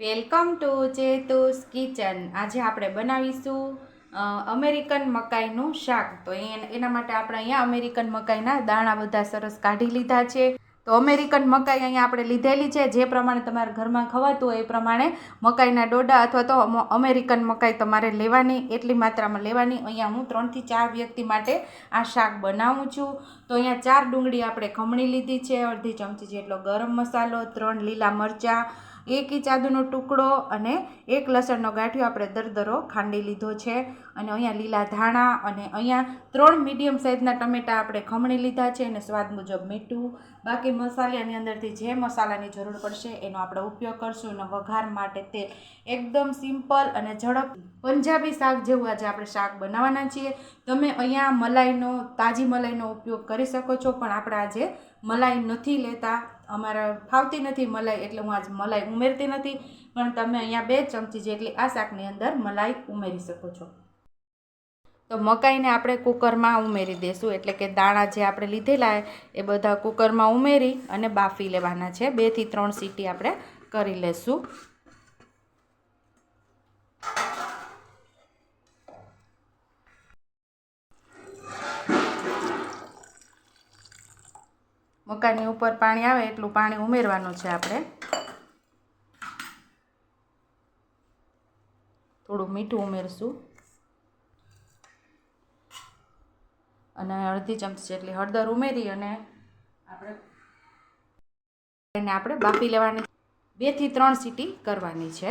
Welcome to ચેતુસ kitchen. આજે આપણે બનાવીશું અમેરિકન મકાઈનું શાક. તો એના માટે આપણે અહીંયા અમેરિકન મકાઈના દાણા બધા સરસ કાઢી લીધા છે. તો અમેરિકન મકાઈ અહીંયા આપણે લીધેલી છે. જે પ્રમાણે તમારા ઘરમાં ખવાતું હોય એ પ્રમાણે મકાઈના ડોડા અથવા તો અમેરિકન મકાઈ તમારે લેવાની, એટલી માત્રામાં લેવાની. અહીંયા હું ત્રણથી ચાર વ્યક્તિ માટે આ શાક બનાવું છું. તો અહીંયા ચાર ડુંગળી આપણે ખમણી લીધી છે. અડધી ચમચી જેટલો ગરમ મસાલો, ત્રણ લીલા મરચાં એક ઇંચ આદુનો ટુકડો અને એક લસણનો ગાંઠિયો આપણે દરદરો ખાંડી લીધો છે. અને અહીંયા લીલા ધાણા અને અહીંયા ત્રણ મીડિયમ સાઇઝના ટમેટા આપણે ખમણી લીધા છે અને સ્વાદ મુજબ મીઠું. બાકી મસાલાની અંદરથી જે મસાલાની જરૂર પડશે એનો આપણે ઉપયોગ કરશું અને વઘાર માટે તેલ એકદમ સિમ્પલ અને ઝડપ પંજાબી શાક જેવું આજે આપણે શાક બનાવવાના છીએ. તમે અહીંયા મલાઈનો, તાજી મલાઈનો ઉપયોગ કરી શકો છો, પણ આપણે આજે મલાઈ નથી લેતા. અમારા ફાવતી નથી મલાઈ એટલે હું આજે મલાઈ ઉમેરતી નથી, પણ તમે અહીંયા બે ચમચી જેટલી આ શાકની અંદર મલાઈ ઉમેરી શકો છો. તો મકાઈને આપણે કુકરમાં ઉમેરી દઈશું એટલે કે દાણા જે આપણે લીધેલા એ બધા કુકરમાં ઉમેરી અને બાફી લેવાના છે. બેથી ત્રણ સીટી આપણે કરી લેશું. મકાઈની ઉપર પાણી આવે એટલું પાણી ઉમેરવાનું છે આપણે. થોડું મીઠું ઉમેરશું. અને અડધી ચમચી જેટલી હળદર ઉમેરી અને આપણે એને આપણે બાફી લેવાની. બેથી ત્રણ સીટી કરવાની છે.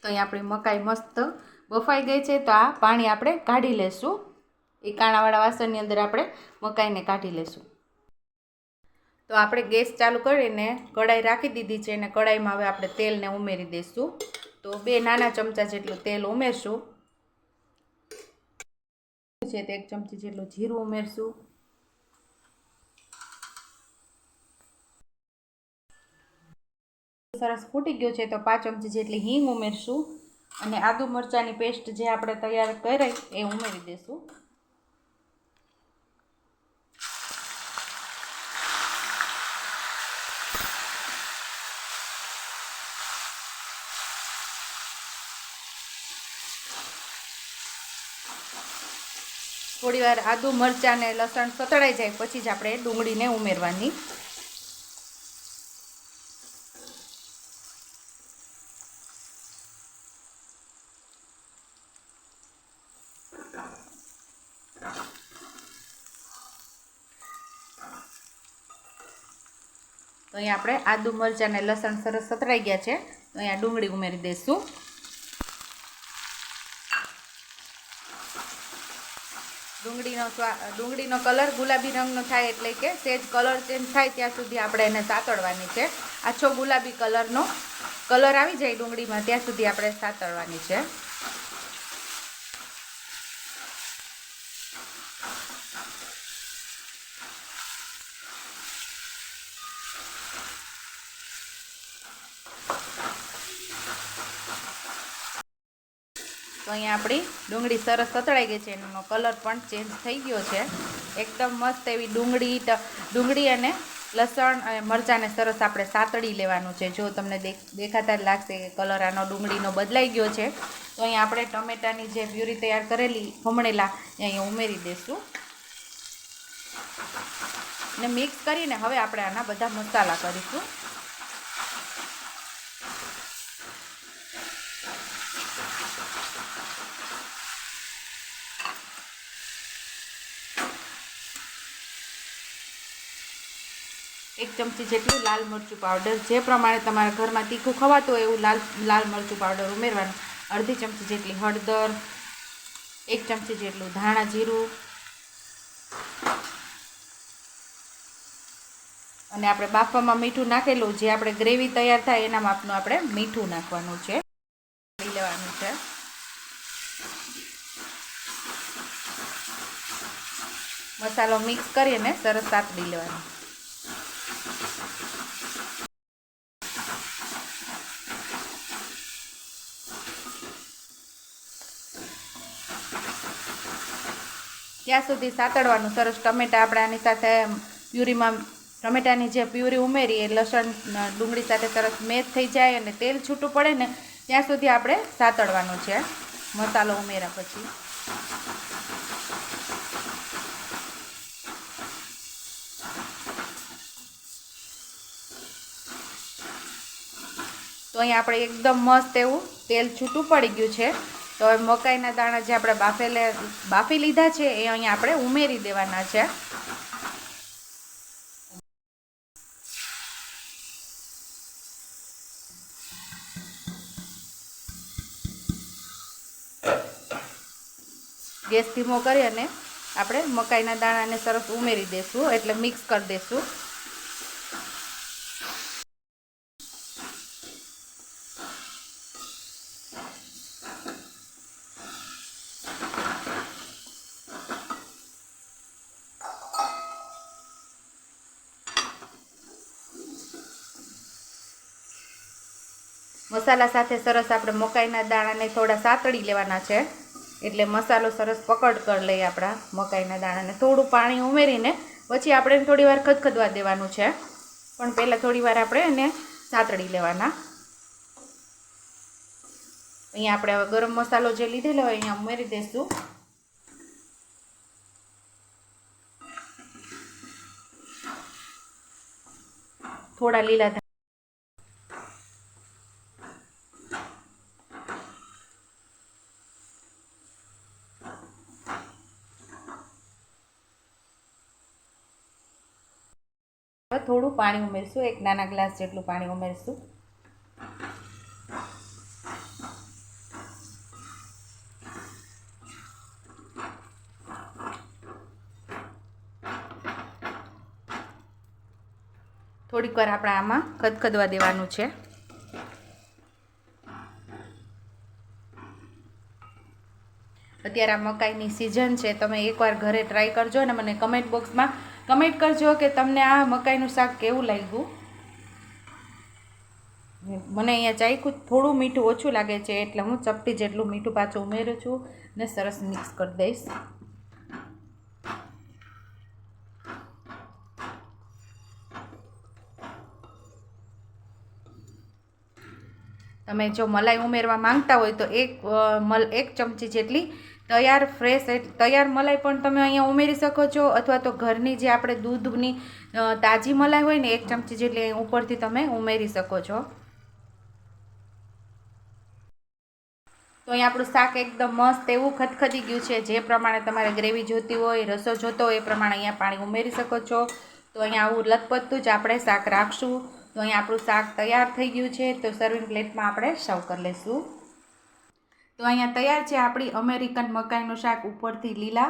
તો અહીં આપણી મકાઈ મસ્ત બફાઈ ગઈ છે તો આ પાણી આપણે કાઢી લેશું. એ કાણાવાળા વાસણની અંદર આપણે મકાઈને કાઢી લેશું. તો આપણે ગેસ ચાલુ કરીને કઢાઈ રાખી દીધી છે અને કઢાઈમાં હવે આપણે તેલને ઉમેરી દઈશું તો બે નાના ચમચા જેટલું તેલ ઉમેરશું. છે તે એક ચમચી જેટલું જીરું ઉમેરશું. સરસ ફૂટી ગયું છે તો પાંચ ચમચી જેટલી હિંગ ઉમેરશું. અને આદુ મરચાંની પેસ્ટ જે આપણે તૈયાર કરી એ ઉમેરી દઈશું થોડી વાર આદુ મરચાં ને લસણ સતળાઈ જાય પછી જ આપણે ડુંગળીને ઉમેરવાની. તો અહીંયા આપણે આદુ મરચાં અને લસણ સરસ સતરાઈ ગયા છે. તો અહીંયા ડુંગળી ઉમેરી દઈશું. ડુંગળીનો સ્વા, ડુંગળીનો કલર ગુલાબી રંગનો થાય એટલે કે સેજ કલર ચેન્જ થાય ત્યાં સુધી આપણે એને સાતળવાની છે. આછો ગુલાબી કલરનો, કલર આવી જાય ડુંગળીમાં, ત્યાં સુધી આપણે સાતળવાની છે. તો અહીંયા આપણી ડુંગળી સરસ સતળાઈ ગઈ છે, એનો કલર પણ ચેન્જ થઈ ગયો છે. એકદમ મસ્ત એવી ડુંગળી ડુંગળી અને લસણ અને મરચાંને સરસ આપણે સાતળી લેવાનું છે. જો તમને દેખ દેખાતા જ લાગશે કે કલર આનો ડુંગળીનો બદલાઈ ગયો છે. તો અહીંયા આપણે ટમેટાની જે પ્યુરી તૈયાર કરેલી, ખમણેલા એ અહીંયા ઉમેરી દઈશું. ને મિક્સ કરીને હવે આપણે આના બધા મસાલા કરીશું. એક ચમચી જેટલું લાલ મરચું પાવડર જે પ્રમાણે તમારા ઘરમાં તીખું ખવાતું હોય એવું લાલ લાલ મરચું પાવડર ઉમેરવાનું. અડધી ચમચી જેટલી હળદર, એક ચમચી જેટલું ધાણા જીરું. અને આપણે બાફવામાં મીઠું નાખેલું, જે આપણે ગ્રેવી તૈયાર થાય એના માપનું આપણે મીઠું નાખવાનું છે. લેવાનું છે. મસાલો મિક્સ કરીને સરસ સાતડી લેવાનો. ત્યાં સુધી સાતડવાનું સરસ ટમેટા આપણે આની સાથે પ્યુરીમાં, ટમેટાની જે પ્યુરી ઉમેરી એ લસણ ડુંગળી સાથે સરસ મેચ થઈ જાય અને તેલ છૂટું પડે ને ત્યાં સુધી આપણે સાતડવાનું છે. મસાલો ઉમેર્યા પછી. તો અહીંયા આપણે એકદમ મસ્ત એવું તેલ છૂટું પડી ગયું છે. તો હવે મકાઈના દાણા જે આપણે બાફેલે બાફી લીધા છે, એ અહીંયા આપણે ઉમેરી દેવાના છે. ગેસ ધીમો કરી અને આપણે મકાઈના દાણાને સરસ ઉમેરી દઈશું એટલે મિક્સ કરી દઈશું મસાલા સાથે સરસ આપણે મકાઈના દાણાને થોડા સાતળી લેવાના છે. એટલે મસાલો સરસ પકડ કર લઈએ આપણા મકાઈના દાણાને. થોડું પાણી ઉમેરીને પછી આપણે થોડી વાર ખદખદવા દેવાનું છે. પણ પહેલાં થોડી વાર આપણે એને સાતળી લેવાના. અહીંયા આપણે હવે ગરમ મસાલો જે લીધેલો હોય અહીંયા ઉમેરી દઈશું થોડા લીલા હવે થોડું પાણી ઉમેરશું, એક નાના ગ્લાસ જેટલું પાણી ઉમેરશું. થોડીક વાર આપણે આમાં ખદખદવા દેવાનું છે. અત્યારે આ મકાઈની સિઝન છે, તમે એકવાર ઘરે ટ્રાય કરજો અને મને કમેન્ટ બોક્સમાં કમેન્ટ કરજો કે તમને આ મકાઈનું શાક કેવું લાગ્યું. મને અહીંયા ચાખ્યું થોડું મીઠું ઓછું લાગે છે, એટલે હું ચપટી જેટલું મીઠું પાછું ઉમેરું છું ને સરસ મિક્સ કરી દઈશ. તમે જો મલાઈ ઉમેરવા માંગતા હોય તો એક મલ, એક ચમચી જેટલી તૈયાર ફ્રેશ તૈયાર મલાઈ પણ તમે અહીંયા ઉમેરી શકો છો અથવા તો ઘરની જે આપણે દૂધની તાજી મલાઈ હોય ને એક ચમચી જેટલી ઉપરથી તમે ઉમેરી શકો છો. તો અહીં આપણું શાક એકદમ મસ્ત એવું ખતખતી ગયું છે. જે પ્રમાણે તમારે ગ્રેવી જોતી હોય, રસો જોતો હોય એ પ્રમાણે અહીંયા પાણી ઉમેરી શકો છો. તો અહીંયા આવું લથપથતું જ આપણે શાક રાખશું. તો અહીંયા આપણું શાક તૈયાર થઈ ગયું છે. તો સર્વિંગ પ્લેટમાં આપણે સર્વ કરી લઈશું. તો અહીંયા તૈયાર છે આપણી અમેરિકન મકાઈનું શાક ઉપરથી લીલા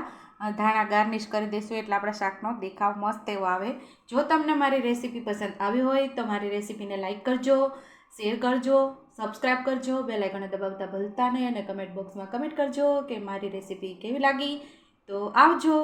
ધાણા ગાર્નિશ કરી દઈશું એટલે આપણા શાકનો દેખાવ મસ્ત એવો આવે. જો તમને મારી રેસીપી પસંદ આવી હોય તો મારી રેસીપીને લાઇક કરજો, શેર કરજો, સબસ્ક્રાઈબ કરજો બે લાઇકોને દબાવતા ભૂલતા નહીં અને કમેન્ટ બોક્સમાં કમેન્ટ કરજો કે મારી રેસીપી કેવી લાગી. તો આવજો.